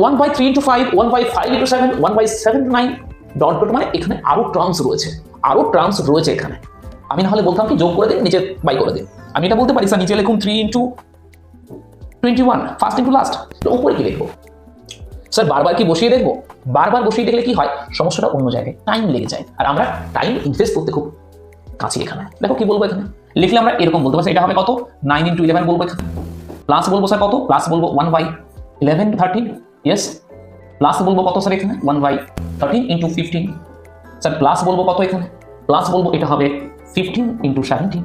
One by three into five one by five into seven one by seven nine dot dot মানে এখানে আরও terms রয়েছে। আরও terms রয়েছে এখানে। আমি না হলে বলতাম কি, যোগ করে দিন, নিচে বাই করে দিন। আমি এটা বলতে পারি স্যার নিচে লিখুন three into twenty one first into last উপরে কি লিখব? স্যার বারবার কি বসিয়ে দেখব? বারবার বসিয়ে দেখলে কি হয়? সমস্যাটা অন্য জায়গায় টাইম লেগে যায়। আর আমরা টাইম ইনভেস্ট করতে খুব কাছে এখানে। দেখো কি বলব এখানে? লিখলে আমরা এরকম বলতে পারছি এটা হবে কত? নাইন ইন্টু ইলেভেন বলব এখানে। প্লাস বলব স্যার কত? প্লাস বলব one by eleven thirteen yes plus বলব কত স্যার এখানে? One by thirteen into fifteen sir plus বলব কত এখানে? প্লাস বলব এটা হবে ফিফটিন ইন্টু সেভেন্টিন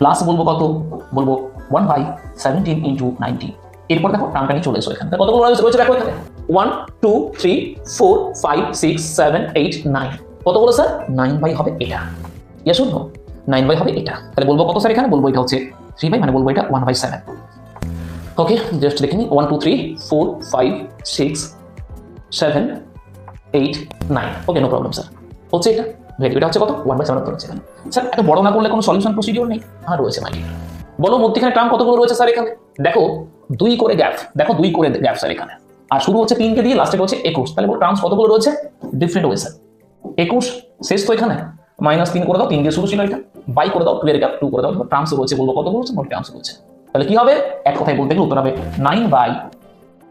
প্লাস বলব কত? বলব one by seventeen into nineteen এরপর দেখো টানটানি চলে এসো এখানে। কতগুলো রয়েছে দেখো এখানে? One two three four five six seven eight nine কতগুলো স্যার নাইন বাই হবে এটা। ইয়ে শুনব নাইন বাই হবে এটা। তাহলে বলব কত স্যার এখানে? বলব এটা হচ্ছে থ্রি বাই মানে বলব এটা one by seven okay just দেখে নিই। One two three four five six seven eight nine okay no problem sir হচ্ছে এটা। ভেরি এটা হচ্ছে কত? ওয়ান বাই সেভেন এখানে স্যার এত বড় না করলে কোনো সলিউশন প্রসিডিওর নেই? হ্যাঁ রয়েছে মাইটি বলো মধ্যখানে টার্ম কতগুলো রয়েছে স্যার এখানে? দেখো, দুই করে গ্যাপ দেখো, দুই করে গ্যাপ স্যার এখানে। আর শুরু হচ্ছে তিনকে দিয়ে লাস্টে হচ্ছে একুশ। তাহলে টার্মস কতগুলো রয়েছে? ডিফারেন্ট ওয়ে স্যার একুশ, শেষ তো এখানে। মাইনাস তিন করে দাও, তিন দিয়ে শুরু ছিল এটা। বাই করে দাও টু গ্যাপ টু করে দাও। টার্মস রয়েছে বলব কত রয়েছে? মোট টার্মস রয়েছে। তাহলে কি হবে? এক কথায় বলতে গেলে উত্তর হবে nine by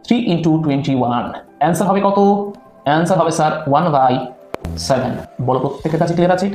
three into twenty one answer হবে কত? অ্যান্সার হবে স্যার ওয়ান বাই সেভেন বলো প্রত্যেকের কাছে ক্লিয়ার আছে?